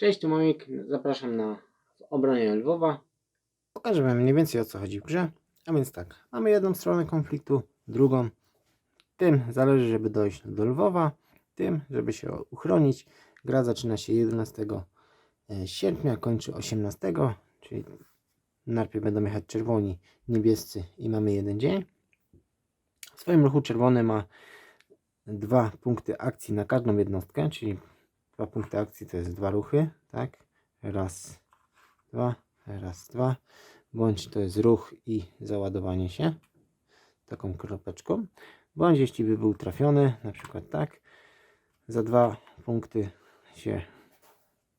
Cześć, tu Mamik. Zapraszam na obronie Lwowa. Pokażę Wam mniej więcej o co chodzi w grze. A więc tak, mamy jedną stronę konfliktu, drugą. Tym zależy, żeby dojść do Lwowa, tym, żeby się uchronić. Gra zaczyna się 11 sierpnia, kończy 18, czyli najpierw będą jechać czerwoni, niebiescy i mamy jeden dzień. W swoim ruchu czerwony ma dwa punkty akcji na każdą jednostkę, czyli dwa punkty akcji to jest dwa ruchy, tak? Raz, dwa, raz, dwa. Bądź to jest ruch i załadowanie się taką kropeczką. Bądź jeśli by był trafiony, na przykład tak, za dwa punkty się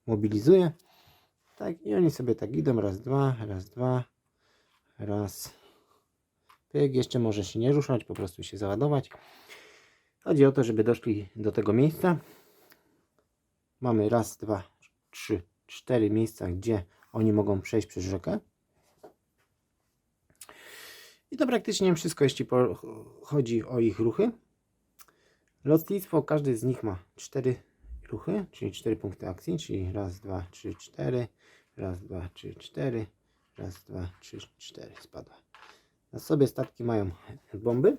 mobilizuje. Tak, i oni sobie tak idą, raz, dwa, raz, dwa, raz. Pyk, jeszcze może się nie ruszać, po prostu się załadować. Chodzi o to, żeby doszli do tego miejsca. Mamy raz, dwa, trzy, cztery miejsca, gdzie oni mogą przejść przez rzekę. I to praktycznie wszystko, jeśli chodzi o ich ruchy. Lotnictwo, każdy z nich ma cztery ruchy, czyli cztery punkty akcji, czyli raz, dwa, trzy, cztery, raz, dwa, trzy, cztery, raz, dwa, trzy, cztery, spadła. Na sobie statki mają bomby.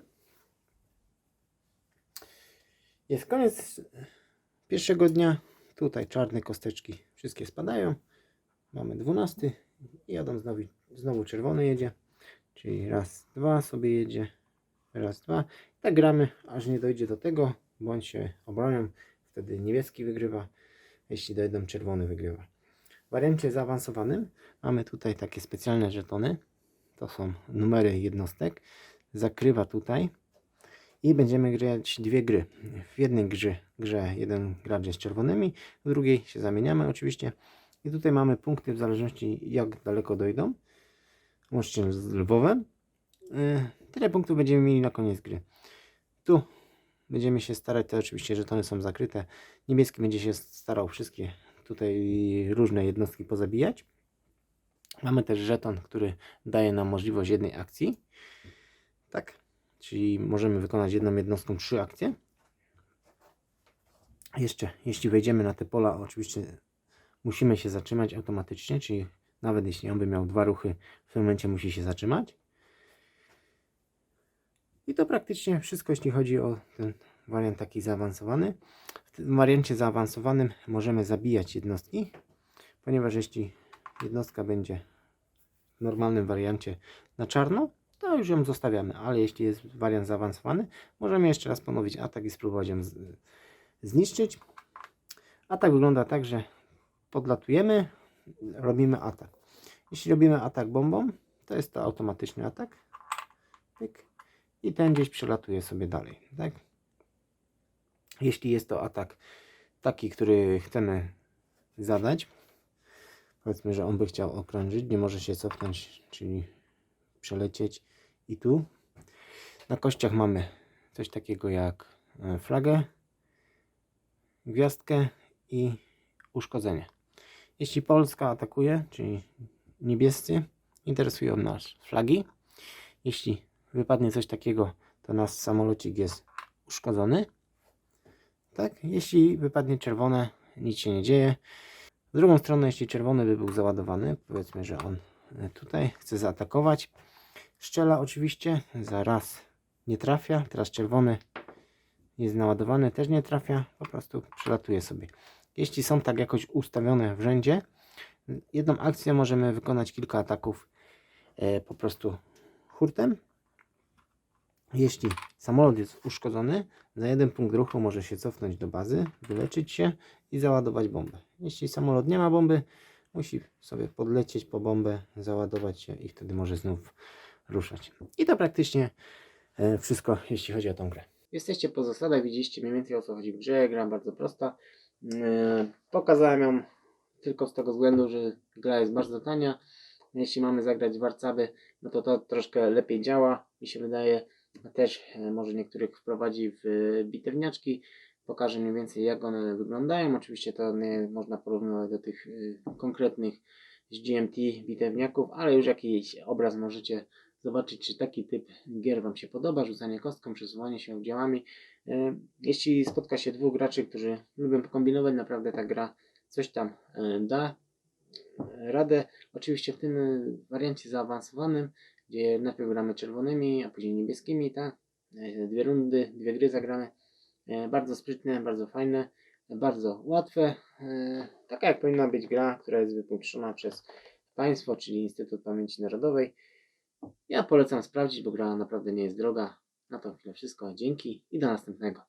Jest koniec pierwszego dnia. Tutaj czarne kosteczki wszystkie spadają. Mamy 12 i jadą znowu, znowu czerwony jedzie. Czyli raz, dwa sobie jedzie. Raz, dwa. Tak gramy, aż nie dojdzie do tego, bądź się obronią. Wtedy niebieski wygrywa. Jeśli dojdą, czerwony wygrywa. W wariancie zaawansowanym mamy tutaj takie specjalne żetony. To są numery jednostek. Zakrywa tutaj i będziemy grać dwie gry. W jednej grze, grze jeden gracz jest czerwonymi, w drugiej się zamieniamy oczywiście. I tutaj mamy punkty w zależności jak daleko dojdą. Łącznie z Lwowem. Yy, Tyle punktów będziemy mieli na koniec gry. Tu będziemy się starać, te oczywiście żetony są zakryte. Niebieski będzie się starał wszystkie tutaj różne jednostki pozabijać. Mamy też żeton, który daje nam możliwość jednej akcji. Tak, czyli możemy wykonać jedną jednostką trzy akcje. Jeszcze, jeśli wejdziemy na te pola, oczywiście musimy się zatrzymać automatycznie, czyli nawet jeśli on by miał dwa ruchy, w tym momencie musi się zatrzymać. I to praktycznie wszystko, jeśli chodzi o ten wariant taki zaawansowany. W tym wariancie zaawansowanym możemy zabijać jednostki, ponieważ jeśli jednostka będzie w normalnym wariancie na czarno, to już ją zostawiamy, ale jeśli jest wariant zaawansowany, możemy jeszcze raz ponowić atak i spróbować ją zniszczyć. Atak wygląda tak, że podlatujemy, robimy atak. Jeśli robimy atak bombą, to jest to automatyczny atak. I ten gdzieś przelatuje sobie dalej. Tak? Jeśli jest to atak taki, który chcemy zadać, powiedzmy, że on by chciał okrążyć, nie może się cofnąć, czyli przelecieć i tu. Na kościach mamy coś takiego jak e, flagę, gwiazdkę i uszkodzenie. Jeśli Polska atakuje, czyli niebiescy, interesują nas flagi. Jeśli wypadnie coś takiego, to nasz samolocik jest uszkodzony. Tak, jeśli wypadnie czerwone, nic się nie dzieje. W drugą stronę, jeśli czerwony by był załadowany, powiedzmy, że on e, tutaj chce zaatakować, strzela oczywiście, zaraz nie trafia, teraz czerwony jest naładowany, też nie trafia, po prostu przelatuje sobie. Jeśli są tak jakoś ustawione w rzędzie, jedną akcją możemy wykonać kilka ataków e, po prostu hurtem. Jeśli samolot jest uszkodzony, za jeden punkt ruchu może się cofnąć do bazy, wyleczyć się i załadować bombę. Jeśli samolot nie ma bomby, musi sobie podlecieć po bombę, załadować się i wtedy może znów ruszać. I to praktycznie e, wszystko, jeśli chodzi o tą grę. Jesteście po zasadach, widzieliście mniej więcej o co chodzi w grze. Gra bardzo prosta. Yy, Pokazałem ją tylko z tego względu, że gra jest bardzo tania. Jeśli mamy zagrać Warcaby, no to to troszkę lepiej działa, mi się wydaje. Też e, może niektórych wprowadzi w e, bitewniaczki. Pokażę mniej więcej jak one wyglądają. Oczywiście to nie można porównywać do tych e, konkretnych z GMT bitewniaków, ale już jakiś obraz możecie zobaczyć, czy taki typ gier Wam się podoba. Rzucanie kostką, przesuwanie się działami. E, Jeśli spotka się dwóch graczy, którzy lubią kombinować, naprawdę ta gra coś tam e, da e, radę. Oczywiście w tym wariancie zaawansowanym, gdzie najpierw gramy czerwonymi, a później niebieskimi, tak? Dwie rundy, dwie gry zagramy. Bardzo sprytne, bardzo fajne, bardzo łatwe. Taka jak powinna być gra, która jest wypuszczona przez państwo, czyli Instytut Pamięci Narodowej. Ja polecam sprawdzić, bo gra naprawdę nie jest droga. Na to chwilę wszystko. Dzięki i do następnego.